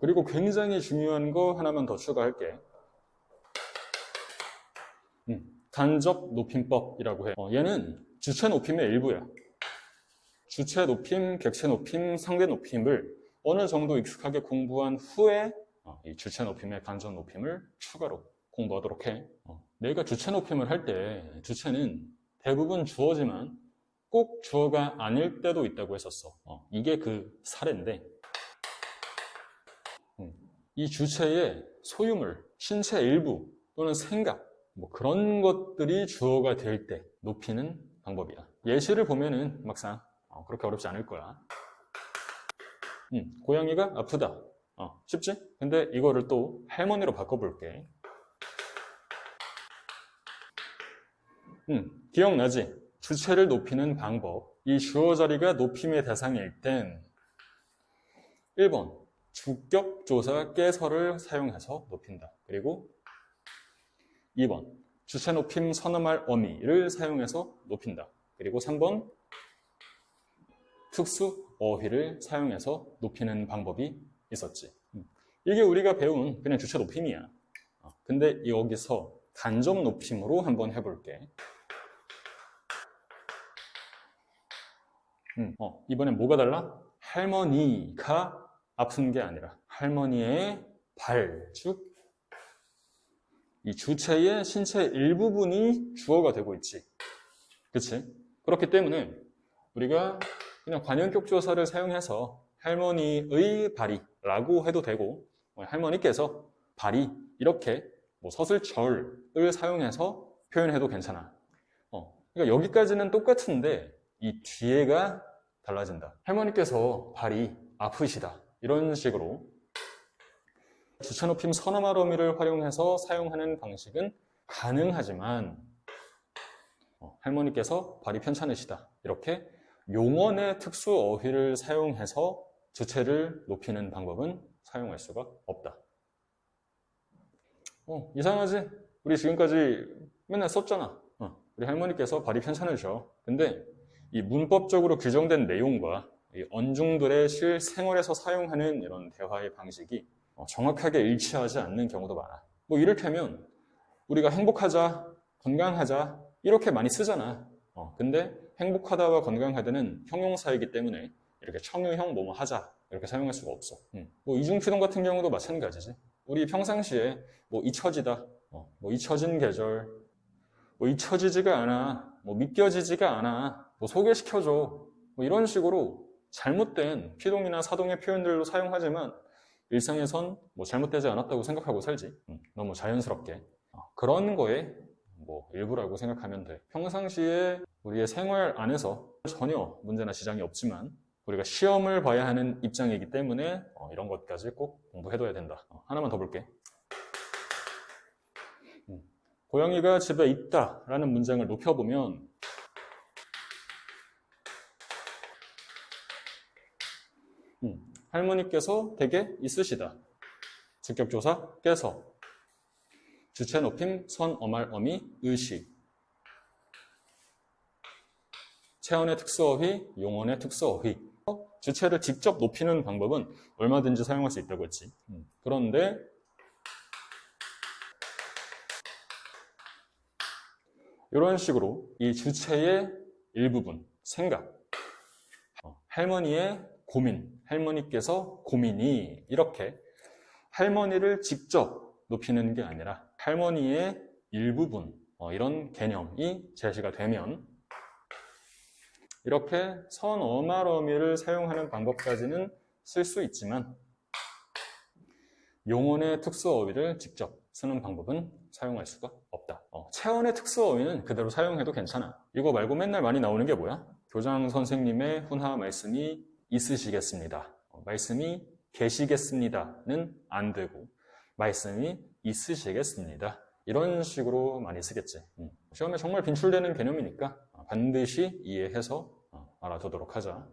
그리고 굉장히 중요한 거 하나만 더 추가할게. 음, 간접 높임법이라고 해. 어, 얘는 주체 높임의 일부야. 주체 높임, 객체 높임, 상대 높임을 어느 정도 익숙하게 공부한 후에 어, 이 주체 높임의 간접 높임을 추가로 공부하도록 해. 어, 내가 주체 높임을 할 때 주체는 대부분 주어지만 꼭 주어가 아닐 때도 있다고 했었어. 어, 이게 그 사례인데 음, 이 주체의 소유물, 신체 일부 또는 생각 뭐 그런 것들이 주어가 될 때 높이는 방법이야. 예시를 보면은 막상 어, 그렇게 어렵지 않을 거야. 음, 고양이가 아프다. 어, 쉽지? 근데 이거를 또 할머니로 바꿔볼게. 음, 기억나지? 주체를 높이는 방법. 이 주어 자리가 높임의 대상일 땐 1번, 주격조사 깨서를 사용해서 높인다. 그리고 2번, 주체 높임 선어말 어미를 사용해서 높인다. 그리고 3번, 특수 어휘를 사용해서 높이는 방법이 있었지. 음. 이게 우리가 배운 그냥 주체 높임이야. 어, 근데 여기서 간접 높임으로 한번 해볼게. 음, 어, 이번엔 뭐가 달라? 할머니가 아픈 게 아니라 할머니의 발, 즉, 이 주체의 신체 일부분이 주어가 되고 있지. 그치? 그렇기 때문에 우리가 그냥 관용격 조사를 사용해서 할머니의 발이라고 해도 되고 뭐 할머니께서 발이 이렇게 뭐 서술절을 사용해서 표현해도 괜찮아. 어, 그러니까 여기까지는 똑같은데 이 뒤에가 달라진다. 할머니께서 발이 아프시다. 이런 식으로 주체 높임 서너말 어미를 활용해서 사용하는 방식은 가능하지만 어, 할머니께서 발이 편찮으시다. 이렇게 용언의 특수 어휘를 사용해서 주체를 높이는 방법은 사용할 수가 없다. 어, 이상하지? 우리 지금까지 맨날 썼잖아. 어, 우리 할머니께서 발이 편찮으셔. 근데 이 문법적으로 규정된 내용과 이 언중들의 실생활에서 사용하는 이런 대화의 방식이 어, 정확하게 일치하지 않는 경우도 많아. 뭐 이를테면 우리가 행복하자, 건강하자 이렇게 많이 쓰잖아. 어, 근데 행복하다와 건강하다는 형용사이기 때문에 이렇게 청유형 뭐뭐 하자 이렇게 사용할 수가 없어. 음. 뭐 이중피동 같은 경우도 마찬가지지. 우리 평상시에 뭐 잊혀지다, 어, 뭐 잊혀진 계절, 뭐 잊혀지지가 않아, 뭐 믿겨지지가 않아, 뭐 소개시켜줘, 뭐 이런 식으로 잘못된 피동이나 사동의 표현들도 사용하지만 일상에선 뭐 잘못되지 않았다고 생각하고 살지. 음, 너무 자연스럽게. 어, 그런 거에 뭐 일부라고 생각하면 돼. 평상시에 우리의 생활 안에서 전혀 문제나 지장이 없지만 우리가 시험을 봐야 하는 입장이기 때문에 어, 이런 것까지 꼭 공부해둬야 된다. 어, 하나만 더 볼게. 음, 고양이가 집에 있다 라는 문장을 높여보면 음, 할머니께서 댁에 있으시다. 직격조사 깨서. 주체 높임 선 어말 어미 의식. 체언의 특수어휘, 용언의 특수어휘. 주체를 직접 높이는 방법은 얼마든지 사용할 수 있다고 했지. 음, 그런데 이런 식으로 이 주체의 일부분, 생각, 어, 할머니의 고민, 할머니께서 고민이 이렇게 할머니를 직접 높이는 게 아니라 할머니의 일부분, 어, 이런 개념이 제시가 되면 이렇게 선어말어미를 사용하는 방법까지는 쓸 수 있지만 용언의 특수어휘를 직접 쓰는 방법은 사용할 수가 없다. 어, 체언의 특수어휘는 그대로 사용해도 괜찮아. 이거 말고 맨날 많이 나오는 게 뭐야? 교장 선생님의 훈화 말씀이 있으시겠습니다. 어, 말씀이 계시겠습니다는 안 되고 말씀이 있으시겠습니다. 이런 식으로 많이 쓰겠지. 음. 시험에 정말 빈출되는 개념이니까 반드시 이해해서 알아두도록 하자.